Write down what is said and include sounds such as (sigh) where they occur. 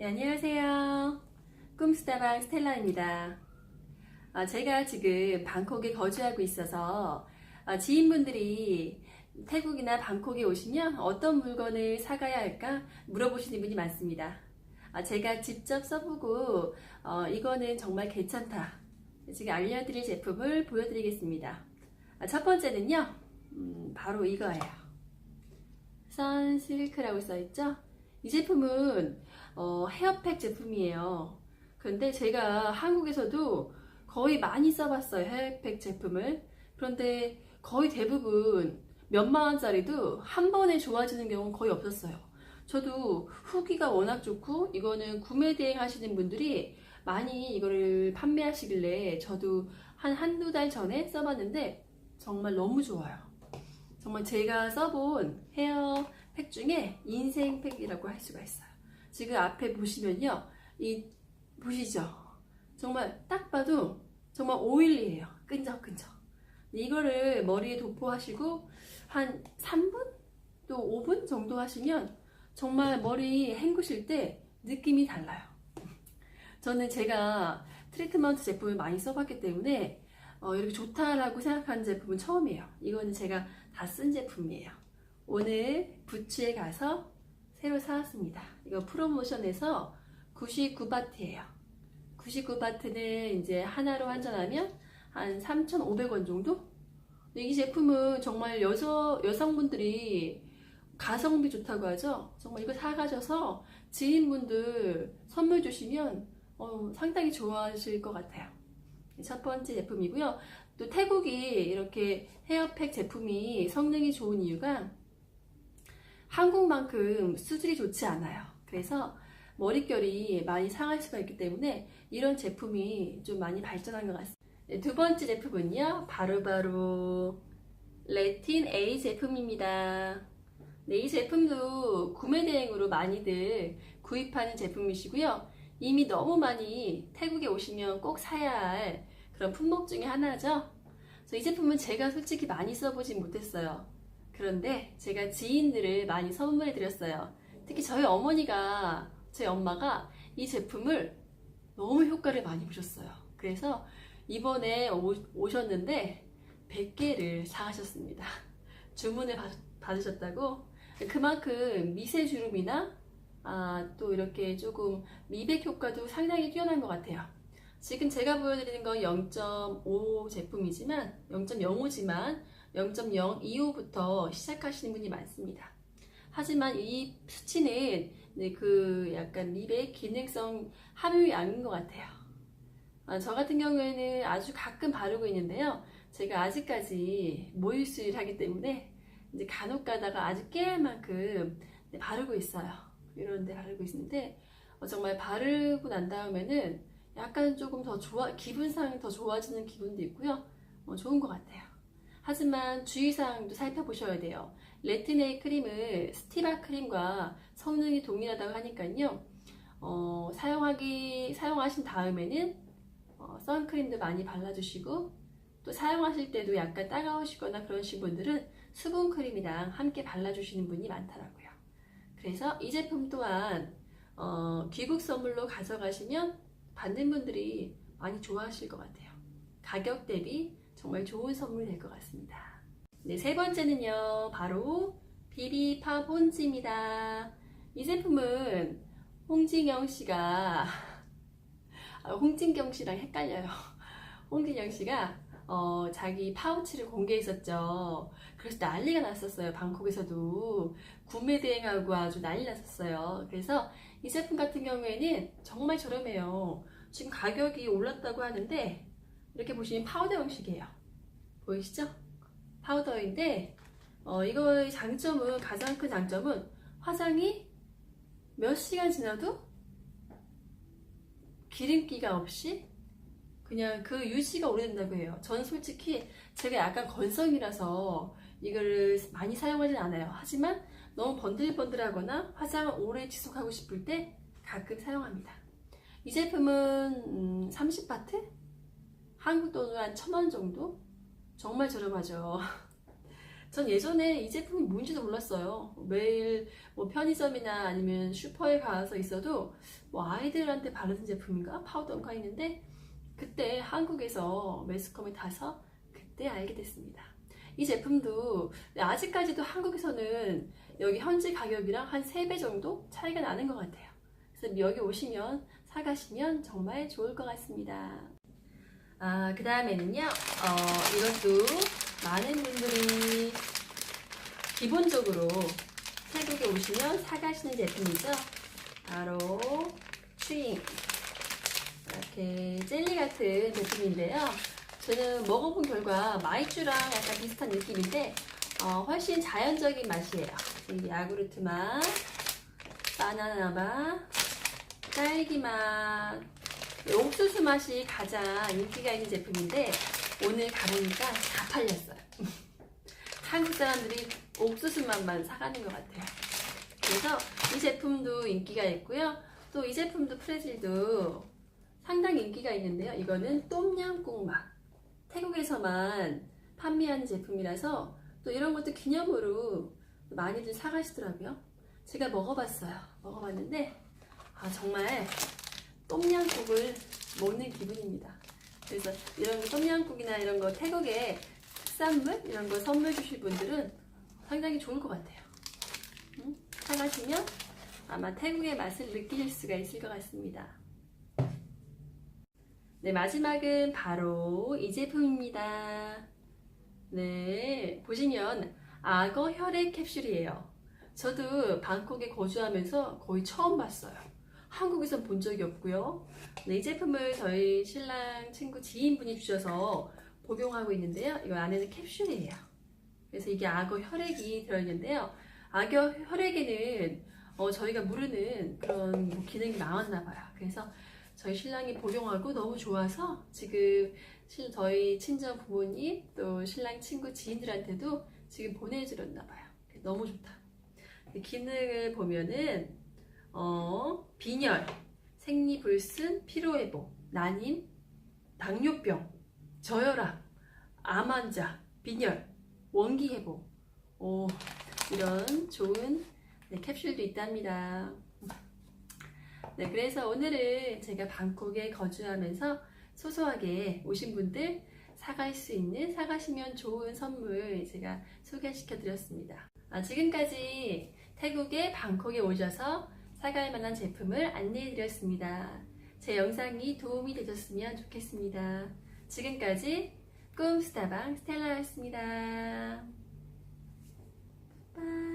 네, 안녕하세요. 꿈스타방 스텔라입니다. 아, 제가 지금 방콕에 거주하고 있어서 아, 지인분들이 태국이나 방콕에 오시면 어떤 물건을 사가야 할까 물어보시는 분이 많습니다. 아, 제가 직접 써보고 어, 이거는 정말 괜찮다. 지금 알려드릴 제품을 보여드리겠습니다. 아, 첫 번째는요, 음, 바로 이거예요. 선실크라고 써있죠? 이 제품은 어, 헤어팩 제품이에요. 그런데 제가 한국에서도 거의 많이 써봤어요. 헤어팩 제품을. 그런데 거의 대부분 몇만 원짜리도 한 번에 좋아지는 경우는 거의 없었어요. 저도 후기가 워낙 좋고 이거는 구매 대행 하시는 분들이 많이 이거를 판매하시길래 저도 한 한두 달 전에 써봤는데 정말 너무 좋아요. 정말 제가 써본 헤어팩 중에 인생팩이라고 할 수가 있어요. 지금 앞에 보시면요. 이, 보시죠? 정말 딱 봐도 정말 오일리해요. 끈적끈적. 이거를 머리에 도포하시고 한 3분? 또 5분 정도 하시면 정말 머리 헹구실 때 느낌이 달라요. 저는 제가 트리트먼트 제품을 많이 써봤기 때문에 어, 이렇게 좋다라고 생각하는 제품은 처음이에요. 이거는 제가 다 쓴 제품이에요. 오늘 부츠에 가서 새로 사왔습니다. 이거 프로모션에서 99바트예요. 99바트는 이제 하나로 환전하면 한 3,500원 정도? 이 제품은 정말 여성, 여성분들이 가성비 좋다고 하죠. 정말 이거 사가셔서 지인분들 선물 주시면 어, 상당히 좋아하실 것 같아요. 첫 번째 제품이고요. 또 태국이 이렇게 헤어팩 제품이 성능이 좋은 이유가 한국만큼 수질이 좋지 않아요. 그래서 머릿결이 많이 상할 수가 있기 때문에 이런 제품이 좀 많이 발전한 것 같습니다. 네, 두 번째 제품은요. 바로바로 레틴 A 제품입니다. 네, 이 제품도 구매 대행으로 많이들 구입하는 제품이시고요. 이미 너무 많이 태국에 오시면 꼭 사야 할 그런 품목 중에 하나죠. 이 제품은 제가 솔직히 많이 써보진 못했어요. 그런데 제가 지인들을 많이 선물해 드렸어요. 특히 저희 어머니가, 저희 엄마가 이 제품을 너무 효과를 많이 보셨어요. 그래서 이번에 오, 오셨는데 100개를 사가셨습니다. (laughs) 주문을 받, 받으셨다고? 그만큼 미세 주름이나 아, 또 이렇게 조금 미백 효과도 상당히 뛰어난 것 같아요. 지금 제가 보여드리는 건 0.5 제품이지만 0.05지만 0.025부터 시작하시는 분이 많습니다. 하지만 이 수치는 네, 그 약간 미백 기능성 함유량인 것 같아요. 아, 저 같은 경우에는 아주 가끔 바르고 있는데요. 제가 아직까지 모유수유를 하기 때문에 이제 간혹 가다가 아주 깨만큼 네, 바르고 있어요. 이런 데 바르고 있는데 어, 정말 바르고 난 다음에는 약간 조금 더 좋아 기분상 더 좋아지는 기분도 있고요. 어, 좋은 것 같아요. 하지만 주의사항도 살펴보셔야 돼요. 레티네이 크림을 스티바 크림과 성능이 동일하다고 하니까요. 어, 사용하기 사용하신 다음에는 어, 선크림도 많이 발라주시고 또 사용하실 때도 약간 따가우시거나 그러신 분들은 수분 크림이랑 함께 발라주시는 분이 많더라고요. 그래서 이 제품 또한 어, 귀국 선물로 가져가시면 받는 분들이 많이 좋아하실 것 같아요. 가격 대비 정말 좋은 선물이 될 것 같습니다. 네, 세 번째는요, 바로 비비팝 혼지입니다. 이 제품은 홍진경 씨가, (laughs) 아, 홍진경 씨랑 헷갈려요. (laughs) 홍진경 씨가 어, 자기 파우치를 공개했었죠. 그래서 난리가 났었어요. 방콕에서도 구매 대행하고 아주 난리 났었어요. 그래서 이 제품 같은 경우에는 정말 저렴해요. 지금 가격이 올랐다고 하는데 이렇게 보시면 파우더 형식이에요. 보이시죠? 파우더인데 어, 이거의 장점은 가장 큰 장점은 화장이 몇 시간 지나도 기름기가 없이 그냥 그 유지가 오래된다고 해요. 저는 솔직히 제가 약간 건성이라서 이거를 많이 사용하진 않아요. 하지만 너무 번들번들하거나 화장을 오래 지속하고 싶을 때 가끔 사용합니다. 이 제품은 음, 30바트? 한국 돈으로 한 1000원 정도? 정말 저렴하죠. (laughs) 전 예전에 이 제품이 뭔지도 몰랐어요. 매일 뭐 편의점이나 아니면 슈퍼에 가서 있어도 뭐 아이들한테 바르는 제품인가 파우더인가 있는데 그때 한국에서 매스컴에 타서 그때 알게 됐습니다. 이 제품도 아직까지도 한국에서는 여기 현지 가격이랑 한 3배 정도 차이가 나는 것 같아요. 그래서 여기 오시면 사가시면 정말 좋을 것 같습니다. 아, 그 다음에는요, 어, 이것도 많은 분들이 기본적으로 태국에 오시면 사가시는 제품이죠. 바로 추잉. 이렇게 젤리 같은 제품인데요. 저는 먹어본 결과 마이쮸랑 약간 비슷한 느낌인데 어, 훨씬 자연적인 맛이에요. 이 야구르트 맛, 바나나 맛, 딸기 맛, 옥수수 맛이 가장 인기가 있는 제품인데 오늘 가보니까 다 팔렸어요. (laughs) 한국 사람들이 옥수수 맛만 사가는 것 같아요. 그래서 이 제품도 인기가 있고요. 또 이 제품도 프레질도 상당히 인기가 있는데요. 이거는 똠얌꿍 맛. 태국에서만 판매하는 제품이라서 또 이런 것도 기념으로 많이들 사가시더라고요. 제가 먹어봤어요. 먹어봤는데 아 정말 똠양국을 먹는 기분입니다. 그래서 이런 똠양국이나 이런 거 태국의 특산물 이런 거 선물 주실 분들은 상당히 좋을 것 같아요. 음? 사가시면 아마 태국의 맛을 느끼실 수가 있을 것 같습니다. 네, 마지막은 바로 이 제품입니다. 네, 보시면 악어 혈액 캡슐이에요. 저도 방콕에 거주하면서 거의 처음 봤어요. 한국에선 본 적이 없고요. 네, 이 제품을 저희 신랑 친구 지인분이 주셔서 복용하고 있는데요. 이거 안에는 캡슐이에요. 그래서 이게 악어 혈액이 들어있는데요. 악어 혈액에는 어, 저희가 모르는 그런 뭐 기능이 나왔나 봐요. 그래서 저희 신랑이 복용하고 너무 좋아서 지금 실- 저희 친정 부모님 또 신랑 친구 지인들한테도 지금 보내드렸나 봐요. 너무 좋다. 기능을 보면은 어, 빈혈, 생리불순, 피로회복, 난임, 당뇨병, 저혈압, 암 환자, 빈혈, 원기 회복, 오, 이런 좋은 네, 캡슐도 있답니다. 네, 그래서 오늘은 제가 방콕에 거주하면서 소소하게 오신 분들 사갈 수 있는 사가시면 좋은 선물 제가 소개시켜 드렸습니다. 아, 지금까지 태국의 방콕에 오셔서 사갈 만한 제품을 안내해 드렸습니다. 제 영상이 도움이 되셨으면 좋겠습니다. 지금까지 꿈스타방 스텔라였습니다. 빠이.